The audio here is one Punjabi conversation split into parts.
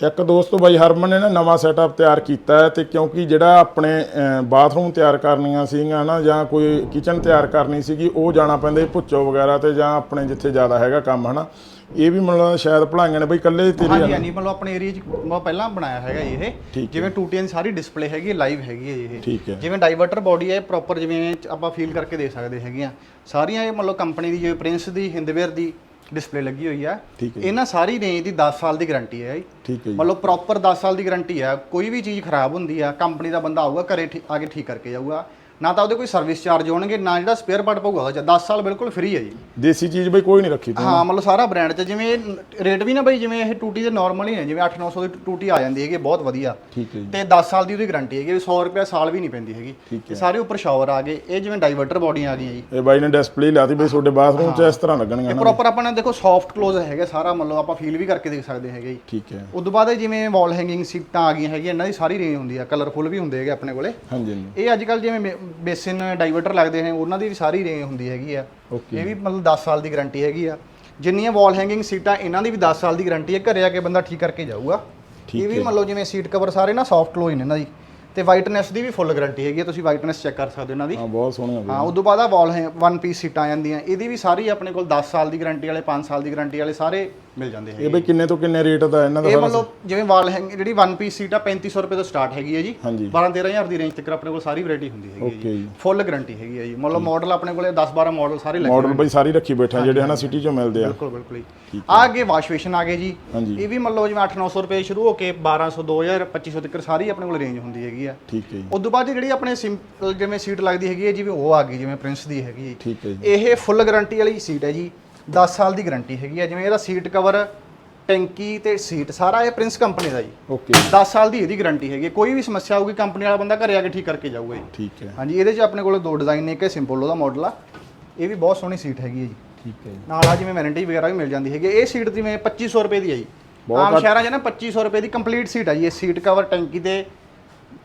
ਇੱਕ ਦੋਸਤੋ ਬਾਈ ਹਰਮਨ ਨੇ ਨਾ ਨਵਾਂ ਸੈਟਅਪ ਤਿਆਰ ਕੀਤਾ ਹੈ ਤੇ ਕਿਉਂਕਿ ਜਿਹੜਾ ਆਪਣੇ ਅਹ, ਬਾਥਰੂਮ ਤਿਆਰ ਕਰਨੀਆਂ ਸੀਗੀਆਂ ਨਾ ਜਾਂ ਕੋਈ ਕਿਚਨ ਤਿਆਰ ਕਰਨੀ ਸੀਗੀ ਉਹ ਜਾਣਾ ਪੈਂਦਾ ਸੀ ਭੁੱਚੋ ਵਗੈਰਾ ਤੇ ਜਾਂ ਆਪਣੇ ਜਿੱਥੇ ਜ਼ਿਆਦਾ ਹੈਗਾ ਕੰਮ ਹਨਾ? ਇਹ ਵੀ ਮਤਲਬ ਸ਼ਾਇਦ ਭਲਾਈਆਂ ਨੇ ਬਈ ਇਕੱਲੇ ਤੇਰੀ ਹਾਂਜੀ ਹਾਂਜੀ ਮਤਲਬ ਆਪਣੇ ਏਰੀਆ 'ਚ ਮੈਂ ਪਹਿਲਾਂ ਬਣਾਇਆ ਹੈਗਾ ਇਹ। ਜਿਵੇਂ ਟੂਟੀਆਂ ਦੀ ਸਾਰੀ ਡਿਸਪਲੇ ਹੈਗੀ ਹੈ ਲਾਈਵ ਹੈਗੀ ਹੈ ਇਹ। ਠੀਕ ਹੈ। ਜਿਵੇਂ ਡਾਈਵਰਟਰ ਬੋਡੀ ਹੈ ਪ੍ਰੋਪਰ ਜਿਵੇਂ ਆਪਾਂ ਫੀਲ ਕਰਕੇ ਦੇ ਸਕਦੇ ਹੈਗੇ ਆ। ਸਾਰੀਆਂ ਇਹ ਮਤਲਬ ਕੰਪਨੀ ਦੀ ਜਿਵੇਂ ਪ੍ਰਿੰਸ ਦੀ ਹਿੰਦਵੇਅਰ ਦੀ ਡਿਸਪਲੇ ਲੱਗੀ ਹੋਈ ਹੈ ਇਹਨਾਂ ਸਾਰੀ ਰੇਂਜ ਦੀ 10 ਸਾਲ ਦੀ ਗਾਰੰਟੀ ਹੈ ਜੀ। ਠੀਕ ਹੈ ਮਤਲਬ ਪ੍ਰੋਪਰ 10 ਸਾਲ ਦੀ ਗਾਰੰਟੀ ਆ ਕੋਈ ਵੀ ਚੀਜ਼ ਖਰਾਬ ਹੁੰਦੀ ਆ ਕੰਪਨੀ ਦਾ ਬੰਦਾ ਆਊਗਾ ਘਰੇ ਆ ਕੇ ਠੀਕ ਕਰਕੇ ਜਾਊਗਾ। ਨਾ ਤਾਂ ਉਹਦੇ ਕੋਈ ਸਰਵਿਸ ਚਾਰਜ ਹੋਣਗੇ ਨਾ ਜਿਹੜਾ ਸਪੇਅਰ ਪਾਰਟ ਪਊਗਾ ਉਹਦਾ 10 ਸਾਲ ਬਿਲਕੁਲ ਫ੍ਰੀ ਹੈ ਜੀ। ਦੇਸੀ ਚੀਜ਼ ਬਈ ਕੋਈ ਨਹੀਂ ਰੱਖੀ ਤੂੰ। ਹਾਂ ਮਤਲਬ ਸਾਰਾ ਬ੍ਰਾਂਡ ਚ ਜਿਵੇਂ ਰੇਟ ਵੀ ਨਾ ਬਈ ਜਿਵੇਂ ਇਹ ਟੂਟੀ ਦੇ ਨਾਰਮਲ ਹੀ ਨੇ ਜਿਵੇਂ 8-900 ਦੀ ਟੂਟੀ ਆ ਜਾਂਦੀ ਹੈਗੀ ਬਹੁਤ ਵਧੀਆ। ਠੀਕ ਹੈ ਜੀ। ਤੇ 10 ਸਾਲ ਦੀ ਉਹਦੀ ਗਾਰੰਟੀ ਹੈਗੀ 100 ਰੁਪਏ ਸਾਲ ਵੀ ਨਹੀਂ ਪੈਂਦੀ ਹੈਗੀ। ਤੇ ਸਾਰੇ ਉੱਪਰ ਸ਼ਾਵਰ ਆ ਗਏ ਇਹ ਜਿਵੇਂ ਡਾਈਵਰਟਰ ਬੋਡੀਆਂ ਆ ਗਈਆਂ ਜੀ। ਇਹ ਬਾਈ ਨੇ ਡਿਸਪਲੇ ਲਾਤੀ ਬਈ ਤੁਹਾਡੇ ਬਾਥਰੂਮ 'ਚ ਇਸ ਤਰ੍ਹਾਂ ਲੱਗਣਗੀਆਂ ਇਹ ਨਾ। ਪ੍ਰੋਪਰ ਆਪਾਂ ਨੇ ਦੇਖੋ ਸੌਫਟ ਕਲੋਜ਼ ਹੈਗਾ ਸਾਰਾ ਮਤਲਬ ਆਪਾਂ ਫੀਲ ਵੀ ਕਰਕੇ ਦੇਖ ਸਕਦੇ ਹੈਗੇ ਜੀ। ਠੀਕ ਹੈ। ਉਸ ਤੋਂ ਬਾਅਦ ਜਿਵੇਂ ਵਾਲ ਹੈਂਗਿੰਗ ਸੀਟਾਂ ਆ ਗਈਆਂ ਹੈਗੀਆਂ ਇਹਨਾਂ ਦੀ ਸਾਰੀ ਰੇਂਜ ਹੁੰਦੀ ਆ ਕਲਰਫੁਲ ਵੀ ਹੁੰਦੇ ਹੈਗੇ ਆਪਣੇ ਕੋਲੇ। ਹਾਂਜੀ ਇਹ ਅੱਜ ਕੱਲ ਜਿਵੇਂ ਬੇਸਿਨ ਡਾਈਵਰਟਰ ਲੱਗਦੇ ਨੇ ਉਹਨਾਂ ਦੀ ਵੀ ਸਾਰੀ ਰੇਂਜ ਹੁੰਦੀ ਹੈਗੀ ਆ। ਇਹ ਵੀ ਮਤਲਬ 10 ਸਾਲ ਦੀ ਗਾਰੰਟੀ ਹੈਗੀ ਆ। ਜਿੰਨੀਆਂ ਵਾਲ ਹੈਂਗਿੰਗ ਸੀਟਾਂ ਇਹਨਾਂ ਦੀ ਵੀ 10 ਸਾਲ ਦੀ ਗਾਰੰਟੀ ਹੈ ਘਰੇ ਆ ਕੇ ਬੰਦਾ ਠੀਕ ਕਰਕੇ ਜਾਊਗਾ। ਠੀਕ ਇਹ ਵੀ ਮਤਲਬ ਜਿਵੇਂ ਸੀਟ ਕਵਰ ਸਾਰੇ ਨਾ ਸੌਫਟ ਕਲੋਜ਼ ਨੇ ਇਹਨਾਂ ਦੀ। ਤੇ ਵਾਈਟਨੈਸ ਦੀ ਵੀ ਫੁੱਲ ਗਾਰੰਟੀ ਹੈਗੀ ਆ ਤੁਸੀਂ ਵਾਈਟਨੈਸ ਚੈੱਕ ਕਰ ਸਕਦੇ ਹੋ ਇਹਨਾਂ ਦੀ। ਹਾਂ ਬਹੁਤ ਸੋਹਣੀਆਂ ਬਈ ਹਾਂ ਉਦੋਂ ਬਾਅਦ ਆ ਵਾਲ ਹੈ ਵਨ ਪੀਸ ਸੀਟਾਂ ਆ ਜਾਂਦੀਆਂ ਇਹਦੀ ਵੀ ਸਾਰੀ ਆਪਣੇ ਕੋਲ 10 ਸਾਲ ਦੀ ਗਾਰੰਟੀ ਵਾਲੇ 5 ਸਾਲ ਦੀ ਗਾਰੰਟੀ ਵਾਲੇ ਸਾਰੇ ਮਿਲ ਜਾਂਦੇ ਹੈਗੇ ਇਹ ਬਈ ਕਿੰਨੇ ਤੋਂ ਕਿੰਨੇ ਰੇਟ ਦਾ ਇਹਨਾਂ ਦਾ ਇਹ ਸਾਰਾ ਮਤਲਬ ਜਿਵੇਂ ਵਾਲ ਹੈਂਗ ਜਿਹੜੀ ਵਨ ਪੀਸ ਸੀਟ ਆ 3500 ਰੁਪਏ ਤੋਂ ਸਟਾਰਟ ਹੈਗੀ ਹੈ ਜੀ। ਹਾਂਜੀ। 12 13000 ਦੀ ਰੇਂਜ ਤੱਕ ਆਪਣੇ ਕੋਲ ਸਾਰੀ ਵੈਰਾਈਟੀ ਹੁੰਦੀ ਹੈਗੀ ਹੈ ਜੀ। ਜੀ। ਫੁੱਲ ਗਾਰੰਟੀ ਹੈਗੀ ਹੈ ਜੀ। ਮਤਲਬ ਮਾਡਲ ਆਪਣੇ ਕੋਲੇ 10 12 ਮਾਡਲ ਸਾਰੇ ਲੱਗੇ ਮਾਡਲ ਬਈ ਸਾਰੀ ਰੱਖੀ ਬੈਠਾ ਜਿਹੜੇ ਹਨਾ ਸਿਟੀ 'ਚੋਂ ਮਿਲਦੇ ਆ। ਬਿਲਕੁਲ ਬਿਲਕੁਲ ਜੀ। ਆ। ਅੱਗੇ ਵਾਸ਼ ਬੇਸ਼ਨ ਆ ਗਏ ਜੀ। ਹਾਂਜੀ। ਇਹ ਵੀ ਮੰਨ ਲਓ ਜਿਵੇਂ 8-900 ਰੁਪਏ ਸ਼ੁਰੂ ਹੋ ਕੇ 1200 2000 2500 ਤੱਕ ਸਾਰੀ ਆਪਣੇ ਕੋਲ ਰੇਂਜ ਹੁੰਦੀ ਹੈਗੀ ਆ। ਠੀਕ ਹੈ ਜੀ। ਉਸ ਤੋਂ ਬਾਅਦ ਜਿਹੜੀ ਆਪਣੇ ਸਿੰਪਲ ਜਿਵੇਂ ਸੀਟ ਲੱਗਦੀ ਹੈਗੀ ਹੈ ਜਿਵੇਂ ਉਹ ਆ ਗਈ ਜਿਵੇਂ ਪ੍ਰਿੰਸ ਦੀ ਹੈਗੀ ਹੈ ਠੀਕ ਹੈ ਜੀ। ਇਹ ਫੁੱਲ ਗਾਰੰਟੀ ਵਾਲੀ ਸੀਟ ਹੈ ਜੀ। 10 ਸਾਲ ਦੀ ਗਾਰੰਟੀ ਹੈਗੀ ਹੈ। ਜਿਵੇਂ ਇਹਦਾ ਸੀਟ ਕਵਰ ਟੈਂਕੀ ਤੇ ਸੀਟ ਸਾਰਾ ਇਹ ਪ੍ਰਿੰਸ ਕੰਪਨੀ ਦਾ ਜੀ। ਓਕੇ। 10 ਸਾਲ ਦੀ ਇਹਦੀ ਗਾਰੰਟੀ ਹੈਗੀ। ਕੋਈ ਵੀ ਸਮੱਸਿਆ ਆਊਗੀ ਕੰਪਨੀ ਵਾਲਾ ਬੰਦਾ ਘਰੇ ਆ ਕੇ ਠੀਕ ਕਰਕੇ ਜਾਊਗਾ ਜੀ। ਠੀਕ ਹੈ। ਹਾਂਜੀ ਇਹਦੇ 'ਚ ਆਪਣੇ ਕੋਲ ਦੋ ਡਿਜ਼ਾਈਨ ਨੇ ਇੱਕ ਸਿੰਪਲ ਉਹਦਾ ਮਾਡਲ ਆ। ਇਹ ਵੀ ਬਹੁਤ ਸੋਹਣੀ ਸੀਟ ਹੈਗੀ ਹੈ ਜੀ। ਠੀਕ ਹੈ ਨਾਲ ਆ ਜਿਵੇਂ ਵਾਰੰਟੀ ਵਗੈਰਾ ਵੀ ਮਿਲ ਜਾਂਦੀ ਹੈਗੀ। ਇਹ ਸੀਟ ਜਿਵੇਂ 2500 ਰੁਪਏ ਦੀ ਹੈ ਜੀ। ਆਮ ਸ਼ਹਿਰਾਂ 'ਚ ਨਾ 2500 ਰੁਪਏ ਦੀ ਕੰਪਲੀਟ ਸੀਟ ਹੈ ਜੀ। ਇਹ ਸੀਟ ਕਵਰ ਟੈਂਕੀ ਤੇ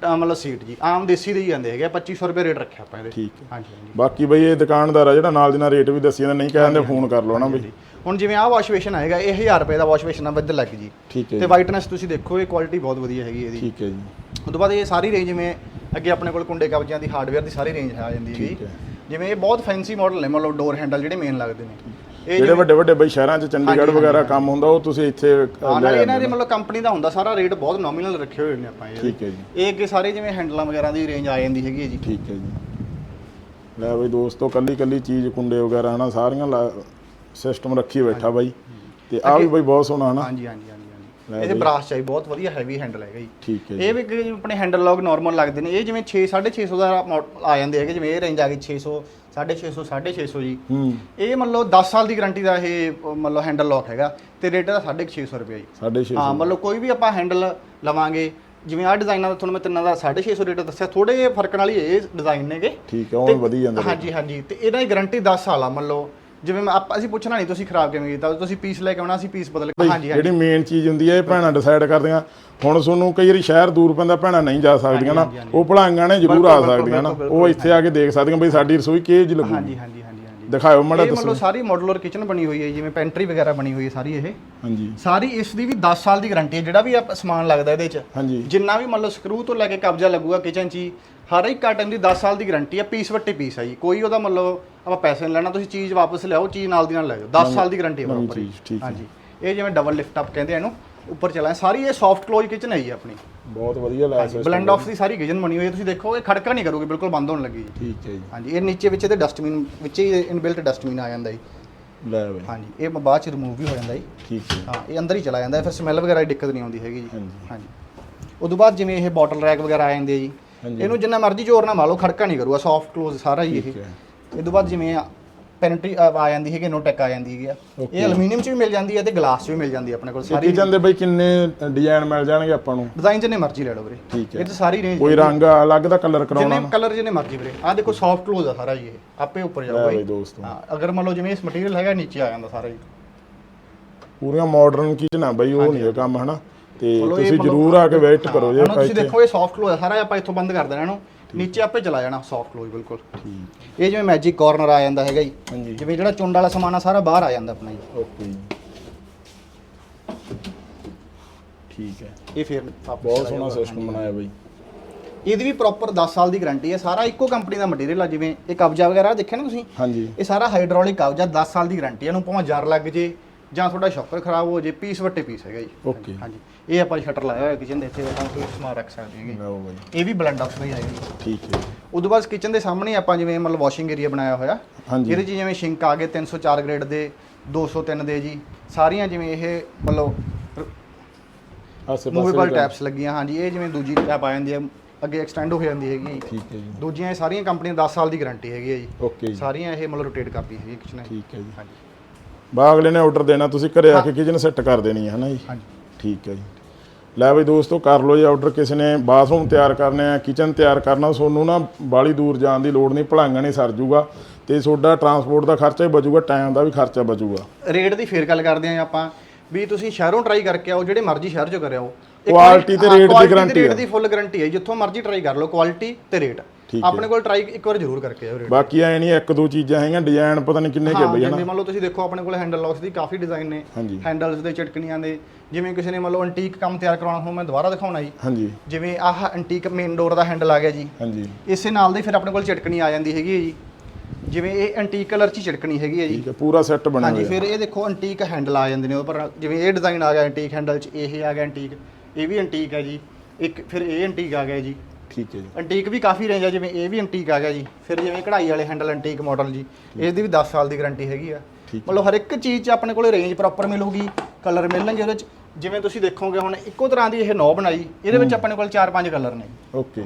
ਮਤਲਬ ਸੀਟ ਜੀ ਆਮ ਦੇਸੀ ਦੇ ਹੀ ਜਾਂਦੇ ਹੈਗੇ ਆ, 2500 ਰੁਪਏ ਰੇਟ ਰੱਖਿਆ ਆਪਾਂ ਇਹਦੇ। ਠੀਕ ਹੈ। ਹਾਂਜੀ ਹਾਂਜੀ। ਬਾਕੀ ਬਈ ਇਹ ਦੁਕਾਨਦਾਰ ਆ ਜਿਹੜਾ ਨਾਲ ਦੀ ਨਾਲ ਰੇਟ ਵੀ ਦੱਸੀ ਜਾਂਦਾ ਨਹੀਂ ਕਹਿੰਦੇ ਫੋਨ ਕਰ ਲਓ ਨਾ ਬਈ। ਹੁਣ ਜਿਵੇਂ ਆਹ ਵਾਸ਼ ਬੇਸ਼ਨ ਆਏਗਾ ਇਹ 1000 ਰੁਪਏ ਦਾ ਵਾਸ਼ ਬੇਸ਼ਨ ਆ ਵਿਦ ਲੱਗ ਜੀ। ਠੀਕ ਹੈ ਤੇ ਜੀ। ਵਾਈਟਨੈਸ ਤੁਸੀਂ ਦੇਖੋ ਇਹ ਕੁਆਲਿਟੀ ਬਹੁਤ ਵਧੀਆ ਹੈਗੀ ਇਹਦੀ। ਠੀਕ ਹੈ ਜੀ। ਉਸ ਤੋਂ ਬਾਅਦ ਇਹ ਸਾਰੀ ਰੇਂਜ ਜਿਵੇਂ ਅੱਗੇ ਆਪਣੇ ਕੋਲ ਕੁੰਡੇ ਕਬਜਿਆਂ ਦੀ ਹਾਰਡਵੇਅਰ ਦੀ ਸਾਰੀ ਰੇਂਜ ਆ ਜਾਂਦੀ ਹੈਗੀ। ਠੀਕ ਹੈ। ਜਿਵੇਂ ਇਹ ਬਹੁਤ ਫੈਂਸੀ ਮਾਡਲ ਨੇ ਮਤਲਬ ਡੋਰ ਹੈਂਡਲ ਜਿਹੜੇ ਮੇਨ ਲੱਗਦੇ ਨੇ। ਜਿਹੜੇ ਵੱਡੇ ਵੱਡੇ ਬਈ ਸ਼ਹਿਰਾਂ 'ਚ ਚੰਡੀਗੜ੍ਹ ਵਗੈਰਾ ਕੰਮ ਹੁੰਦਾ ਉਹ ਤੁਸੀਂ ਇੱਥੇ ਹਾਂ ਨਾਲੇ ਇਹਨਾਂ ਦੇ ਮਤਲਬ ਕੰਪਨੀ ਦਾ ਹੁੰਦਾ ਸਾਰਾ ਰੇਟ ਬਹੁਤ ਨੋਮੀਨਲ ਰੱਖੇ ਹੋਏ ਨੇ ਆਪਾਂ ਇਹਦੇ ਠੀਕ ਹੈ ਜੀ। ਇਹ ਅੱਗੇ ਸਾਰੇ ਜਿਵੇਂ ਹੈਂਡਲਾਂ ਵਗੈਰਾ ਦੀ ਰੇਂਜ ਆ ਜਾਂਦੀ ਹੈਗੀ ਹੈ ਜੀ। ਠੀਕ ਹੈ ਜੀ। ਲੈ ਬਈ ਦੋਸਤੋ ਕੱਲੀ ਕੱਲੀ ਚੀਜ਼ ਕੁੰਡੇ ਵਗੈਰਾ ਹਨਾ ਸਾਰੀਆਂ ਸਿਸਟਮ ਰੱਖੀ ਬੈਠਾ ਬਾਈ। ਤੇ ਆ ਵੀ ਬਈ ਬਹੁਤ ਸੋਹਣਾ ਹਨਾ। ਹਾਂਜੀ ਹਾਂਜੀ। ਇਹਦੇ ਬ੍ਰਾਸ ਚਾਹੀ ਬਹੁਤ ਵਧੀਆ ਹੈਵੀ ਹੈਂਡਲ ਹੈਗਾ ਜੀ। ਠੀਕ ਹੈ ਇਹ ਵੀ ਕਿ ਜਿਵੇਂ ਆਪਣੇ ਹੈਂਡਲ ਲੌਗ ਨਾਰਮਲ ਲੱਗਦੇ ਨੇ। ਇਹ ਜਿਵੇਂ 6 650 ਦਾ ਆ ਜਾਂਦੇ ਹੈਗੇ ਜਿਵੇਂ ਇਹ ਰੇਂਜ ਆ ਗਈ 600 650 650 ਜੀ। ਹੂੰ। ਇਹ ਮਤਲਬ 10 ਸਾਲ ਦੀ ਗਾਰੰਟੀ ਦਾ ਇਹ ਮਤਲਬ ਹੈਂਡਲ ਲੌਕ ਹੈਗਾ। ਤੇ ਰੇਟ ਦਾ 650 ਰੁਪਏ ਜੀ। 650 ਹਾਂ ਮਤਲਬ ਕੋਈ ਵੀ ਆਪਾਂ ਹੈਂਡਲ ਲਵਾਂਗੇ ਜਿਵੇਂ ਆਹ ਡਿਜ਼ਾਈਨਾਂ ਦਾ ਤੁਹਾਨੂੰ ਮੈਂ ਤਿੰਨਾਂ ਦਾ 650 ਰੇਟ ਦੱਸਿਆ ਥੋੜੇ ਜਿਹੇ ਫ਼ਰਕ ਨਾਲ ਹੀ ਇਹ ਡਿਜ਼ਾਈਨ ਨੇਗੇ। ਠੀਕ ਹੈ ਉਹ ਵਧੀ ਜਾਂਦਾ ਹਾਂਜੀ ਹਾਂਜੀ। ਤੇ ਇਹਨਾਂ ਦੀ ਗਾਰੰਟੀ 10 ਸਾਲ ਆ ਮੰਨ ਲਓ ਜਿਵੇਂ ਮੈਂ ਆਪ- ਅਸੀਂ ਪੁੱਛਣਾ ਨਹੀਂ ਤੁਸੀਂ ਖਰਾਬ ਕਿਵੇਂ ਕੀਤਾ? ਤੁਸੀਂ ਪੀਸ ਲੈ ਕੇ ਆਉਣਾ ਅਸੀਂ ਪੀਸ ਬਦਲ ਕੇ ਹਾਂਜੀ ਹਾਂਜੀ। ਜਿਹੜੀ ਮੇਨ ਚੀਜ਼ ਹੁੰਦੀ ਹੈ ਇਹ ਭੈਣਾਂ ਡਿਸਾਈਡ ਕਰਦੀਆਂ। ਹੁਣ ਤੁਹਾਨੂੰ ਕਈ ਵਾਰੀ ਸ਼ਹਿਰ ਦੂਰ ਪੈਂਦਾ ਭੈਣਾਂ ਨਹੀਂ ਜਾ ਸਕਦੀਆਂ ਨਾ। ਉਹ ਭਲਾਈਆਂ ਨੇ ਜ਼ਰੂਰ ਆ ਬਿਲਕੁਲ, ਸਕਦੀਆਂ ਨਾ। ਬਿਲਕੁਲ, ਉਹ ਇੱਥੇ ਆ ਕੇ ਦੇਖ ਸਕਦੀਆਂ ਬਈ ਸਾਡੀ ਰਸੋਈ ਕਿਹੋ ਜਿਹੀ ਲੱਗੂਗੀ ਹਾਂਜੀ ਹਾਂਜੀ ਹਾਂਜੀ ਹਾਂਜੀ। ਦਿਖਾਓ ਮਾੜਾ ਇਹ ਦੱਸੋ ਮਤਲਬ ਸਾਰੀ ਮਾਡੂਲਰ ਕਿਚਨ ਬਣੀ ਹੋਈ ਹੈ ਜਿਵੇਂ ਪੈਂਟਰੀ ਵਗੈਰਾ ਬਣੀ ਹੋਈ ਹੈ ਸਾਰੀ ਇਹ। ਹਾਂਜੀ। ਸਾਰੀ ਇਸ ਦੀ ਵੀ 10 ਸਾਲ ਦੀ ਗਾਰੰਟੀ ਹੈ ਜਿਹੜਾ ਵੀ ਆਪ- ਸਮਾਨ ਲੱਗਦਾ ਇਹਦੇ 'ਚ। ਹਾਂਜੀ। ਜਿੰਨਾ ਵੀ ਮੰਨ ਲਓ ਸਕਰੂ ਤੋਂ ਲੈ ਕੇ ਕਬਜ਼ਾ ਲੱਗੂਗਾ ਕਿਚਨ 'ਚ ਹੀ ਹਰ ਇੱਕ ਆਈਟਮ ਦੀ 10 ਸਾਲ ਦੀ ਗਾਰੰਟੀ ਹੈ ਪੀਸ ਵੱਟੇ ਪੀਸ ਹੈ ਜੀ। ਕੋਈ ਉਹਦਾ ਮੰਨ ਲਓ ਆਪਾਂ ਪੈਸੇ ਨਹੀਂ ਲੈਣਾ ਤੁਸੀਂ ਚੀਜ਼ ਵਾਪਸ ਲਿਆਓ ਚੀਜ਼ ਨਾਲ ਦੀ ਨਾਲ ਲੈ ਜਾਓ। 10 ਸਾਲ ਦੀ ਗਾਰੰਟੀ ਹੈ ਨਵੀਂ ਬਰਾਬਰ ਹੀ। ਚੀਜ਼, ਠੀਕ ਹੈ। ਹਾਂਜੀ। ਇਹ ਜਿਵੇਂ ਡਬਲ ਲਿਫਟ ਅਪ ਕਹਿੰਦੇ ਆ ਇਹਨੂੰ ਉੱਪਰ ਚਲਾ ਸਾਰੀ ਇਹ ਸੌਫਟ ਕਲੋਜ਼ ਕਿਚਨ ਹੈ ਜੀ ਆਪਣੀ। ਬਹੁਤ ਵਧੀਆ ਲੈਸ ਬਲੈਂਡ ਆਫ ਦੀ ਸਾਰੀ ਕਿਚਨ ਬਣੀ ਹੋਈ ਹੈ। ਤੁਸੀਂ ਦੇਖੋ ਇਹ ਖੜਕਾ ਨਹੀਂ ਕਰੂਗੀ ਬਿਲਕੁਲ ਬੰਦ ਹੋਣ ਲੱਗੀ ਜੀ। ਠੀਕ ਹੈ ਜੀ। ਹਾਂਜੀ ਇਹ ਨੀਚੇ ਵਿੱਚ ਇਹਦੇ ਡਸਟਬਿਨ ਵਿੱਚ ਹੀ ਇਨਬਿਲਟ ਡਸਟਬਿਨ ਆ ਜਾਂਦਾ ਜੀ। ਲੈ ਬਈ ਹਾਂਜੀ ਇਹ ਬਾਅਦ ਚ ਰਿਮੂਵ ਵੀ ਹੋ ਜਾਂਦਾ ਜੀ। ਠੀਕ ਹੈ। ਹਾਂ ਇਹ ਅੰਦਰ ਹੀ ਚਲਾ ਜਾਂਦਾ ਹੈ, ਫਿਰ ਸਮੈਲ ਵਗੈਰਾ ਦੀ ਦਿੱਕਤ ਨਹੀਂ ਆਉਂਦੀ ਹੈਗੀ ਜੀ। ਹਾਂਜੀ। ਹਾਂਜੀ। ਉਦੋਂ ਬਾਅਦ ਜਿਵੇਂ ਇਹ ਬੋਟਲ ਰੈਕ ਵਗੈਰਾ ਆ ਜਾਂਦੇ ਆ ਜੀ। ਇਹਨੂੰ ਜਿੰਨਾ ਮਰਜ਼ੀ ਜ਼ੋਰ ਨਾਲ ਮਾਰੋ ਖੜਕਾ ਨਹੀਂ ਕਰੂਗਾ ਸੌਫਟ ਕਲੋਜ਼ ਸਾਰਾ ਹੀ ਇਹ। ਹੈ। ਇਹ ਤੋਂ ਬਾਅਦ ਜਿਵੇਂ ਪੈਨਟਰੀ ਆ ਜਾਂਦੀ ਹੈਗੀ ਨੋਟੈਕ ਆ ਜਾਂਦੀ ਹੈਗੀ ਆ। ਇਹ ਐਲੂਮੀਨੀਅਮ ਚ ਵੀ ਮਿਲ ਜਾਂਦੀ ਹੈ ਤੇ ਗਲਾਸ ਚ ਵੀ ਮਿਲ ਜਾਂਦੀ ਹੈ ਆਪਣੇ ਕੋਲ ਸਾਰੀ ਕਿਚਨ ਦੇ ਬਈ ਕਿੰਨੇ ਡਿਜ਼ਾਈਨ ਮਿਲ ਜਾਣਗੇ ਆਪਾਂ ਨੂੰ? ਡਿਜ਼ਾਈਨ ਜਿੰਨੇ ਮਰਜ਼ੀ ਲੈ ਲਓ ਵੀਰੇ। ਠੀਕ ਹੈ। ਇਹ ਤਾਂ ਸਾਰੀ ਰੇਂਜ ਕੋਈ ਰੰਗ ਅਲੱਗ ਦਾ ਕਲਰ ਕਰਾਉਣਾ ਜਿੰਨੇ ਕਲਰ ਜਿੰਨੇ ਮਰਜ਼ੀ ਵੀਰੇ। ਆ ਦੇਖੋ ਸੌਫਟ ਕਲੋਜ਼ ਆ ਸਾਰਾ ਜੀ ਇਹ ਆਪੇ ਉੱਪਰ ਲੈ ਜਾਊਗਾ ਬਈ ਜੀ ਦੋਸਤੋ। ਹਾਂ ਅਗਰ ਮੰਨ ਲਓ ਜਿਵੇਂ ਇਸ ਮਟੀਰੀਅਲ ਹੈਗਾ ਨੀਚੇ ਆ ਜਾਂਦਾ ਸਾਰਾ ਜੀ ਪੂਰੀਆਂ ਮਾਡਰਨ ਕਿਚਨ ਆ ਬਈ ਉਹ ਨਹੀਂ ਇਹ ਕੰਮ ਹਨਾ? ਤੇ ਤੁਸੀਂ ਜ਼ਰੂਰ ਆ ਕੇ ਵਿਜ਼ਿਟ ਕਰੋ ਜੇ ਆਪਾਂ ਤੁਸੀਂ ਦੇਖੋ ਇਹ ਸੌਫਟ ਕਲੋਜ਼ ਆ ਸਾਰਾ ਆਪਾਂ ਇੱਥੋਂ ਬੰਦ ਕਰ ਦੇਣਾ ਇਹਨੂੰ। ਨੀਚੇ ਆਪੇ ਚਲਾ ਜਾਣਾ ਸੌਫਟ ਕਲੋਜ਼ ਬਿਲਕੁਲ। ਠੀਕ। ਇਹ ਜਿਵੇਂ ਮੈਜਿਕ ਕਾਰਨਰ ਆ ਜਾਂਦਾ ਹੈਗਾ ਜੀ। ਜਿਵੇਂ ਜਿਹੜਾ ਚੁੰਡ ਵਾਲਾ ਸਮਾਨ ਆ ਸਾਰਾ ਬਾਹਰ ਆ ਜਾਂਦਾ ਆਪਣਾ ਜੀ। ਓਕੇ ਠੀਕ ਹੈ। ਇਹ ਫਿਰ ਬਹੁਤ ਸੋਹਣਾ। ਸਿਸਟਮ ਬਣਾਇਆ ਬਾਈ। ਇਹਦੀ ਵੀ ਪ੍ਰੋਪਰ 10 ਸਾਲ ਦੀ ਗਾਰੰਟੀ ਹੈ। ਸਾਰਾ ਇੱਕੋ ਕੰਪਨੀ ਦਾ ਮਟੀਰੀਅਲ ਆ ਜਿਵੇਂ ਇਹ ਕਬਜ਼ਾ ਵਗੈਰਾ ਦੇਖਿਆ ਨਾ ਤੁਸੀਂ? ਹਾਂਜੀ। ਇਹ ਸਾਰਾ ਹਾਈਡ੍ਰੋਲਿਕ ਕਬਜ਼ਾ 10 ਸਾਲ ਦੀ ਗਾਰੰਟੀ ਹੈ ਇਹਨੂੰ ਭਾਵੇਂ ਜਰ ਲੱਗ ਜੇ ਜਾਂ ਤੁਹਾਡਾ ਸ਼ੌਕਰ ਖਰਾਬ ਹੋ ਜੇ ਪੀਸ ਵੱਟੇ ਪੀਸ ਹੈਗਾ ਜੀ। ਓਕੇ ਹਾਂਜੀ ਇਹ ਆਪਾਂ ਸ਼ਟਰ ਲਾਇਆ ਹੋਇਆ ਕਿਚਨ ਦੇ ਇੱਥੇ ਆਪਾਂ ਕੋਈ ਸਮਾਨ ਰੱਖ ਸਕਦੇ ਹੈਗੇ। ਲਓ ਬਾਈ। ਇਹ ਵੀ ਬਲੈਂਡ ਆਫ ਹੀ ਹੈਗਾ ਠੀਕ ਹੈ। ਉਦੋਂ ਬਾਅਦ ਕਿਚਨ ਦੇ ਸਾਹਮਣੇ ਆਪਾਂ ਜਿਵੇਂ ਮਤਲਬ ਵਾਸ਼ਿੰਗ ਏਰੀਆ ਬਣਾਇਆ ਹੋਇਆ। ਹਾਂਜੀ। ਇਹਦੇ 'ਚ ਜਿਵੇਂ ਸ਼ਿੰਕ ਆ ਗਏ 304 ਗ੍ਰੇਡ ਦੇ 203 ਦੇ ਜੀ। ਸਾਰੀਆਂ ਜਿਵੇਂ ਇਹ ਮਤਲਬ ਆਸੇ ਮੂਵੇਬਲ ਪਾਸੇ ਟੈਪਸ ਲੱਗੀਆਂ। ਹਾਂਜੀ ਇਹ ਜਿਵੇਂ ਦੂਜੀ ਟੈਪ ਆ ਜਾਂਦੀ ਹੈ ਅੱਗੇ ਐਕਸਟੈਂਡ ਹੋ ਜਾਂਦੀ ਹੈਗੀ। ਠੀਕ ਹੈ ਜੀ। ਦੂਜੀਆਂ ਇਹ ਸਾਰੀਆਂ ਕੰਪਨੀਆਂ 10 ਸਾਲ ਦੀ ਗਾਰੰਟੀ ਹੈਗੀ ਹੈ ਜੀ। ਓਕੇ ਜੀ। ਸਾਰੀਆਂ ਇਹ ਮਤਲਬ ਰੋਟੇਟ ਕਰਦੀ ਹੈਗੀ ਕਿਚਨ ਠੀਕ ਹੈ ਜੀ। ਹਾਂਜੀ। ਬਾ ਅਗਲੇ ਨੇ ਆਰਡਰ ਦੇਣਾ ਤੁਸੀਂ ਘਰੇ ਆ ਕੇ ਕਿਚਨ ਸੈੱਟ ਕਰ ਦੇਣੀ ਹੈ ਹਨਾ ਜੀ? ਹਾਂਜੀ। ਠੀਕ ਹੈ ਜੀ। ਲੈ ਬਈ ਦੋਸਤੋ ਕਰ ਲਓ ਜੀ ਆਰਡਰ ਕਿਸੇ ਨੇ ਬਾਥਰੂਮ ਤਿਆਰ ਕਰਨੇ ਆ ਕਿਚਨ ਤਿਆਰ ਕਰਨਾ ਤੁਹਾਨੂੰ ਨਾ ਬਾਲੀ ਦੂਰ ਜਾਣ ਦੀ ਲੋੜ ਨਹੀਂ ਭਲਾਈਆਂ ਨਹੀਂ ਸਰ ਜੂਗਾ ਤੇ ਤੁਹਾਡਾ ਟਰਾਂਸਪੋਰਟ ਦਾ ਖਰਚਾ ਹੀ ਬਚੂਗਾ ਟਾਈਮ ਦਾ ਵੀ ਖਰਚਾ ਬਚੂਗਾ। ਰੇਟ ਦੀ ਫੇਰ ਗੱਲ ਕਰਦੇ ਆਂ ਆਪਾਂ ਵੀ ਤੁਸੀਂ ਸ਼ਹਿਰੋਂ ਟਰਾਈ ਕਰਕੇ ਆਓ ਜਿਹੜੇ ਮਰਜ਼ੀ ਸ਼ਹਿਰ ਚੋਂ ਕਰਿਓ। Quality ਤੇ rate ਦੀ guarantee ਰੇਟ। ਦੀ ਫੁੱਲ ਗਾਰੰਟੀ ਹੈ ਜਿੱਥੋਂ ਮਰਜ਼ੀ ਟਰਾਈ ਕਰ ਲਓ ਕੁਆਲਿਟੀ ਤੇ ਰੇਟ ਠੀਕ ਹੈ। ਆਪਣੇ ਕੋਲ ਟਰਾਈ ਇੱਕ ਵਾਰ ਜ਼ਰੂਰ ਕਰਕੇ ਆਓ ਰੇਟ ਬਾਕੀ ਐ ਨਹੀਂ ਇੱਕ ਦੋ ਚੀਜ਼ਾਂ ਹੈਗੀਆਂ ਡਿਜ਼ਾਈਨ ਪਤਾ ਨਹੀਂ ਕਿੰਨੇ ਕੇ ਬਈ ਜਿਵੇਂ ਮੰਨ ਲਓ ਤੁਸੀਂ ਦੇਖੋ ਆਪਣੇ ਕੋਲ ਹੈਂਡਲ ਲੌਕਸ ਦੀ ਕਾਫੀ ਡਿਜ਼ਾਈਨ ਨੇ। ਹਾਂਜੀ। ਹੈਂਡਲਸ ਦੇ ਚਟਕਣੀਆਂ ਦੇ ਜਿਵੇਂ ਕਿਸੇ ਨੇ ਮੰਨ ਲਓ ਐਂਟੀਕ ਕੰਮ ਤਿਆਰ ਕਰਾਉਣਾ ਹੋ ਮੈਂ ਦੁਬਾਰਾ ਦਿਖਾਉਣਾ ਜੀ। ਹਾਂਜੀ। ਜਿਵੇਂ ਆਹ ਐਂਟੀਕ ਮੇਨ ਡੋਰ ਦਾ ਹੈਂਡਲ ਆ ਗਿਆ ਜੀ। ਹਾਂਜੀ। ਇਸੇ ਨਾਲ ਦੇ ਫਿਰ ਆਪਣੇ ਕੋਲ ਚਟਕਣੀ ਆ ਜਾਂਦੀ ਹੈਗੀ ਹੈ ਜੀ। ਜਿਵੇਂ ਇਹ ਐਂਟੀਕ ਕਲਰ 'ਚ ਹੀ ਚਟਕਣੀ ਹੈਗੀ ਹੈ ਜੀ। ਠੀਕ ਹੈ ਪੂਰਾ ਸੈੱਟ ਬਣਿਆ ਹਾਂਜੀ ਹੋਇਆ। ਫਿਰ ਇਹ ਦੇਖੋ ਐਂਟੀਕ ਹੈਂਡਲ ਆ ਜਾਂਦੇ ਨੇ ਉੱਪਰ ਜਿਵੇਂ ਇਹ ਡਿਜ਼ਾਈਨ ਆ ਗਿਆ ਐਂਟੀਕ ਹੈਂਡਲ 'ਚ ਇਹ ਆ ਗਿਆ ਐਂਟੀਕ ਇਹ ਵੀ ਐਂਟੀਕ ਹੈ ਜੀ। ਇੱਕ ਫਿਰ ਇਹ ਐਂਟੀਕ ਆ ਗਿਆ ਜੀ। ਠੀਕ ਹੈ ਜੀ। ਐਂਟੀਕ ਵੀ ਕਾਫੀ ਰੇਂਜ ਆ ਜਿਵੇਂ ਇਹ ਵੀ ਐਂਟੀਕ ਆ ਗਿਆ ਜੀ। ਫਿਰ ਜਿਵੇਂ ਕਢਾਈ ਵਾਲੇ ਹੈਂਡਲ ਐਂਟੀਕ ਮਾਡਲ ਜੀ ਇਸ ਦੀ ਵੀ 10 ਸਾਲ ਦੀ ਗਾਰੰਟੀ ਹੈਗੀ ਆ। ਮਤਲਬ ਹਰ ਇੱਕ ਚੀਜ਼ 'ਚ ਆਪਣੇ ਕੋਲੇ ਰੇਂਜ ਪ੍ਰੋਪਰ ਮਿਲੂਗੀ ਕਲਰ ਮਿਲਣਗੇ ਉਹਦੇ 'ਚ। ਜਿਵੇਂ ਤੁਸੀਂ ਦੇਖੋਗੇ ਹੁਣ ਇੱਕੋ ਤਰ੍ਹਾਂ ਦੀ ਇਹ ਨੌ ਬਣਾਈ ਇਹਦੇ ਵਿੱਚ ਆਪਣੇ ਕੋਲ 4-5 ਕਲਰ ਨੇ। ਓਕੇ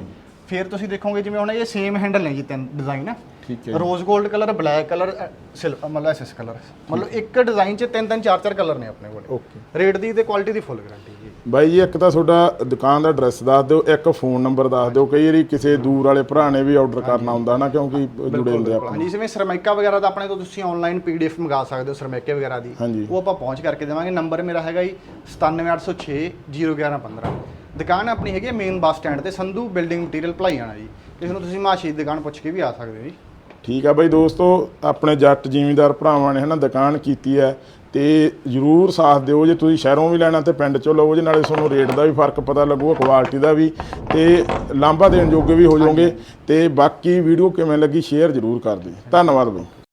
ਫਿਰ ਤੁਸੀਂ ਦੇਖੋਗੇ ਜਿਵੇਂ ਹੁਣ ਇਹ ਸੇਮ ਹੈਂਡਲ ਨੇ ਜੀ ਤਿੰਨ ਡਿਜ਼ਾਈਨ ਠੀਕ ਹੈ ਰੋਜ਼ 골ਡ ਕਲਰ ਬਲੈਕ ਕਲਰ ਸਿਲਵਰ ਮਤਲਬ ਐਸਐਸ ਕਲਰ ਮਤਲਬ ਇੱਕ ਡਿਜ਼ਾਈਨ 'ਚ ਤਿੰਨ ਤਿੰਨ ਚਾਰ ਚਾਰ ਕਲਰ ਨੇ ਆਪਣੇ ਕੋਲੇ। ਓਕੇ ਰੇਟ ਦੀ ਤੇ ਕੁਆਲਿਟੀ ਦੀ ਫੁੱਲ ਗਾਰੰਟੀ ਜੀ। ਬਾਈ ਜੀ ਇੱਕ ਤਾਂ ਤੁਹਾਡਾ ਦੁਕਾਨ ਦਾ ਐਡਰੈਸ ਦੱਸ ਦਿਓ ਇੱਕ ਫੋਨ ਨੰਬਰ ਦੱਸ ਦਿਓ। ਕਈ ਵਾਰੀ ਕਿਸੇ ਦੂਰ ਵਾਲੇ ਭਰਾ ਨੇ ਵੀ ਆਰਡਰ ਕਰਨਾ ਹੁੰਦਾ ਨਾ ਕਿਉਂਕਿ ਜੁੜੇ ਹੁੰਦੇ ਆਪਾਂ ਹਾਂਜੀ ਜਿਵੇਂ ਸਰਮੈਕਾ ਵਗੈਰਾ ਦਾ ਆਪਣੇ ਤੋਂ ਤੁਸੀਂ ਆਨਲਾਈਨ ਪੀਡੀਐਫ ਮੰਗਾ ਸਕਦੇ ਹੋ ਸਰਮੈਕੇ ਵਗੈਰਾ ਦੀ। ਉਹ ਆਪਾਂ ਪਹੁੰਚ ਕਰਕੇ ਦੇਵਾਂਗੇ। ਨੰਬਰ ਮੇਰਾ ਹੈਗਾ ਜੀ 97806 01115 ਦੁਕਾਨ ਆਪਣੀ ਹੈਗੀ ਮੇਨ ਬੱਸ ਸਟੈਂਡ ਤੇ, ਸੰਧੂ ਬਿਲਡਿੰਗ ਮਟੀਰੀਅਲ ਭਲਾਈ ਆਣਾ ਜੀ। ਕਿਸੇ ਨੂੰ ਤੁਸੀਂ ਮਾਸ਼ੀ ਦੀ ਦੁਕਾਨ ਪੁੱਛ ਕੇ ਵੀ ਆ ਸਕਦੇ ਹੋ ਜੀ। ਠੀਕ ਆ ਬਾਈ ਦੋਸਤੋ, ਆਪਣੇ ਜੱਟ ਜ਼ਿਮੀਂਦਾਰ ਭਰਾਵਾਂ ਨੇ ਹਨਾ ਦੁਕਾਨ ਕੀਤੀ ਹੈ ਤੇ ਜਰੂਰ ਸਾਥ ਦਿਓ, ਜੇ ਤੁਸੀਂ ਸ਼ਹਿਰੋਂ ਵੀ ਲੈਣਾ ਤੇ ਪਿੰਡ ਚੋਂ ਲਵੋ, ਜੇ ਨਾਲੇ ਤੁਹਾਨੂੰ ਰੇਟ ਦਾ ਵੀ ਫ਼ਰਕ ਪਤਾ ਲੱਗੂਗਾ ਕੁਆਲਿਟੀ ਦਾ ਵੀ, ਤੇ ਲਾਂਭਾ ਦੇਣ ਜੋਗੇ ਵੀ ਹੋ ਜਾਓਗੇ। ਤੇ ਬਾਕੀ ਵੀਡੀਓ ਕਿਵੇਂ ਲੱਗੀ ਸ਼ੇਅਰ ਜਰੂਰ ਕਰ ਦਿਓ। ਧੰਨਵਾਦ ਬਾਈ।